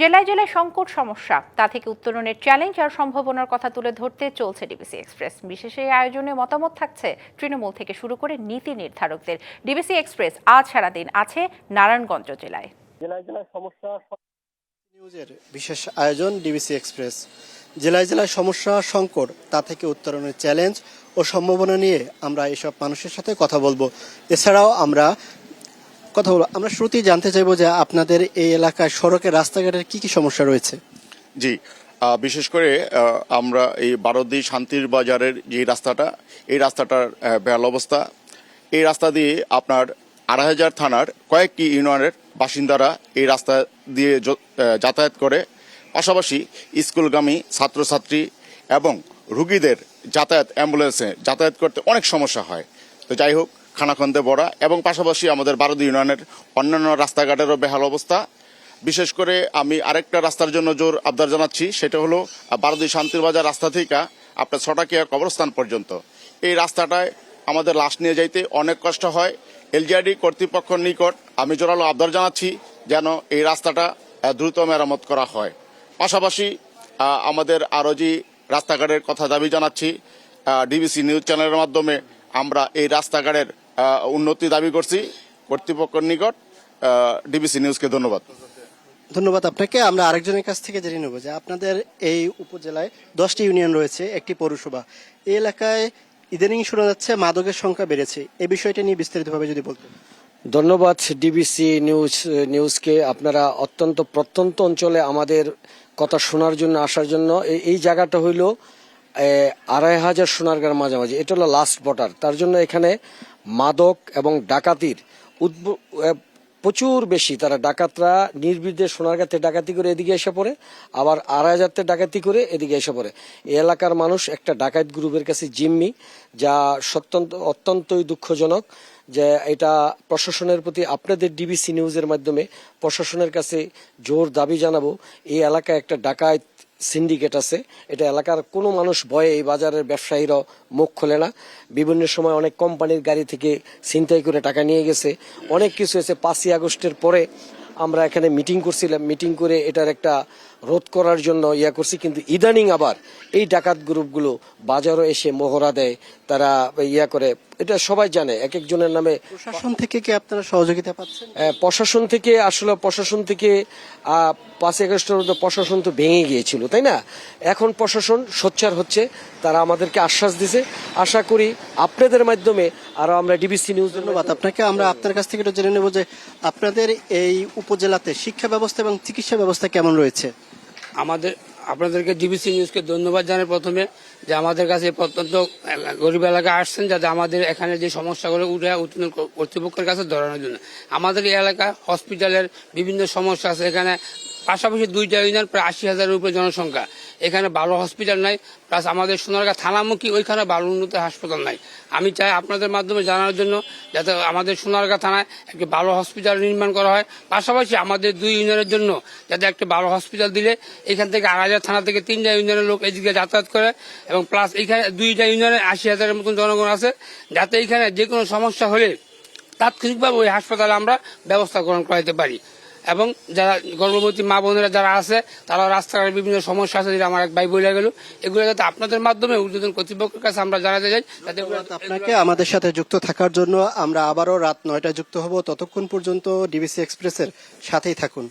জেলায় জেলায় সংকট সমস্যা। তা থেকে উত্তরণের চ্যালেঞ্জ আর সম্ভাবনার কথা তুলে ধরতে চলছে ডিবিসি এক্সপ্রেস বিশেষ এই আয়োজনে মতামত থাকছে তৃণমূল থেকে শুরু করে নীতি নির্ধারকদের। ডিবিসি এক্সপ্রেস আজ সারাদিন আছে নারায়ণগঞ্জ জেলায়। জেলায় জেলায় সমস্যা নিউজের বিশেষ আয়োজন ডিবিসি এক্সপ্রেস জেলায় জেলায় সমস্যা সংকট তা থেকে উত্তরণের চ্যালেঞ্জ ও সম্ভাবনা নিয়ে আমরা এসব মানুষের সাথে কথা বলব। এছাড়াও আমরা কথা বলব আমরা শুরুতেই জানতে চাইব যে আপনাদের এই এলাকায় সড়কের রাস্তাঘাটের কি কি সমস্যা রয়েছে? জি বিশেষ করে আমরা এই বারোদি শান্তির বাজারের যে রাস্তাটা, এই রাস্তাটার বেহাল অবস্থা। এই রাস্তা দিয়ে আপনার আড়াই হাজার থানার কয়েকটি ইউনিয়নের বাসিন্দারা এই রাস্তা দিয়ে যাতায়াত করে। পাশাপাশি স্কুলগামী ছাত্রছাত্রী এবং রুগীদের যাতায়াত অ্যাম্বুলেন্সে যাতায়াত করতে অনেক সমস্যা হয়। তো যাই হোক খানাখন্দে বড়া এবং পাশাপাশি আমাদের বারোদি ইউনিয়নের অন্যান্য রাস্তাঘাটেরও বেহাল অবস্থা। বিশেষ করে আমি আরেকটা রাস্তার জন্য জোর আবদার জানাচ্ছি, সেটা হলো বারোদি শান্তির বাজার রাস্তা থেকে আপনার ছটাকিয়া কবরস্থান পর্যন্ত। এই রাস্তাটায় আমাদের লাশ নিয়ে যাইতে অনেক কষ্ট হয়। এলজিআরডি কর্তৃপক্ষের নিকট আমি জোরালো আবদার জানাচ্ছি যেন এই রাস্তাটা দ্রুত মেরামত করা হয়। পাশাপাশি আমাদের আরও যে রাস্তাঘাটের কথা দাবি জানাচ্ছি ডিবিসি নিউজ চ্যানেলের মাধ্যমে আমরা এই রাস্তাঘাটের উন্নতি দাবি করছি কর্তৃপক্ষের নিকট। ডিবিসি নিউজকে ধন্যবাদ। ধন্যবাদ আপনাকে। আমরা আরেকজনের কাছ থেকে জেনে নেব যে আপনাদের এই উপজেলায় দশটি ইউনিয়ন রয়েছে একটি পৌরসভা। এই এলাকায় ইদানিং শোনা যাচ্ছে মাদকের সংখ্যা বেড়েছে। এই বিষয়টা নিয়ে বিস্তারিতভাবে যদি বলতেন। ধন্যবাদ ডিবিসি নিউজ নিউজকে। আপনারা অত্যন্ত প্রত্যন্ত অঞ্চলে আমাদের কথা শোনার জন্য আসার জন্য। এই- এই জায়গাটা হইল আড়াই হাজার সোনারগাঁর মাঝামাঝি। এটা হলো লাস্ট বর্ডার তার জন্য এখানে মাদক এবং ডাকাতির প্রচুর বেশি। তারা ডাকাতরা নির্বিধে সোনারগাঁতে ডাকাতি করে এদিকে এসে পড়ে, আবার আড়াই ডাকাতি করে এদিকে এসে পড়ে। এই এলাকার মানুষ একটা ডাকাত গ্রুপের কাছে জিম্মি, যা সত্যন্ত অত্যন্তই দুঃখজনক যে এটা প্রশাসনের প্রতি আপনাদের ডিবিসি নিউজের মাধ্যমে প্রশাসনের কাছে জোর দাবি জানাব, এই এলাকায় একটা ডাকাত সিন্ডিকেট আছে। এটা এলাকার কোনো মানুষ ভয়ে এই বাজারের ব্যবসায়ীরা মুখ খোলে না। বিভিন্ন সময় অনেক কোম্পানির গাড়ি থেকে ছিনতাই করে টাকা নিয়ে গেছে। অনেক কিছু হয়েছে। পাঁচই আগস্টের পরে আমরা এখানে মিটিং করছিলাম। মিটিং করে এটার একটা রোধ করার জন্য ইয়া করছি। কিন্তু ইদানিং আবার এই ডাকাত গ্রুপগুলো বাজারও এসে মহড়া দেয়। তারা ইয়া করে এটা সবাই জানে এক একজনের নামে। প্রশাসন থেকে কি আপনারা সহযোগিতা পাচ্ছেন? প্রশাসন থেকে আসলে প্রশাসন থেকে পাঁচ আগস্টের মধ্যে প্রশাসন তো ভেঙে গিয়েছিল তাই না? এখন প্রশাসন সোচ্চার হচ্ছে তারা আমাদেরকে আশ্বাস দিছে। আশা করি আপনাদের মাধ্যমে আরও আমরা ডিবিসি নিউজ ধন্যবাদ আপনাকে। আমরা আপনার কাছ থেকে একটু জেনে নেব যে আপনাদের এই উপজেলাতে শিক্ষা ব্যবস্থা এবং চিকিৎসা ব্যবস্থা কেমন রয়েছে? আমাদের আপনাদেরকে ডিবিসি নিউজকে ধন্যবাদ জানাই প্রথমে যে আমাদের কাছে প্রত্যন্ত গরিব এলাকায় আসছেন যাতে আমাদের এখানে যে সমস্যাগুলো উঠে উত্তীর্ণ কর্তৃপক্ষের কাছে ধরানোর জন্য। আমাদের এই এলাকা হসপিটালের বিভিন্ন সমস্যা আছে। এখানে পাশাপাশি দুইটা ইউনিয়ন প্রায় আশি হাজারের উপরে জনসংখ্যা। এখানে ভালো হসপিটাল নাই প্লাস আমাদের সোনারগাঁ থানামুখী, ওইখানে ভালো উন্নত হাসপাতাল নাই। আমি চাই আপনাদের মাধ্যমে জানার জন্য যাতে আমাদের সোনারগাঁ থানায় একটি ভালো হসপিটাল নির্মাণ করা হয়। পাশাপাশি আমাদের দুই ইউনিয়নের জন্য যাতে একটি ভালো হসপিটাল দিলে এখান থেকে আড়াইহাজার থানা থেকে তিনটা ইউনিয়নের লোক এদিকে যাতায়াত করে এবং প্লাস এখানে দুইটা ইউনিয়নে আশি হাজারের মতন জনগণ আছে। যাতে এখানে যে কোনো সমস্যা হলে তাৎক্ষণিকভাবে ওই হাসপাতালে আমরা ব্যবস্থা গ্রহণ করাইতে পারি। এবং যারা গর্ভবতী মা বোনেরা যারা আছে তারা রাস্তাঘাটের বিভিন্ন সমস্যা আছে যেটা আমার এক ভাই বলে গেল। এগুলো যাতে আপনাদের মাধ্যমে ঊর্ধ্বতন কর্তৃপক্ষের কাছে আমরা জানাতে চাই যাতে আপনাকে। আমাদের সাথে যুক্ত থাকার জন্য আমরা আবারও রাত নয়টায় যুক্ত হব। ততক্ষণ পর্যন্ত ডিবিসি এক্সপ্রেসের সাথেই থাকুন।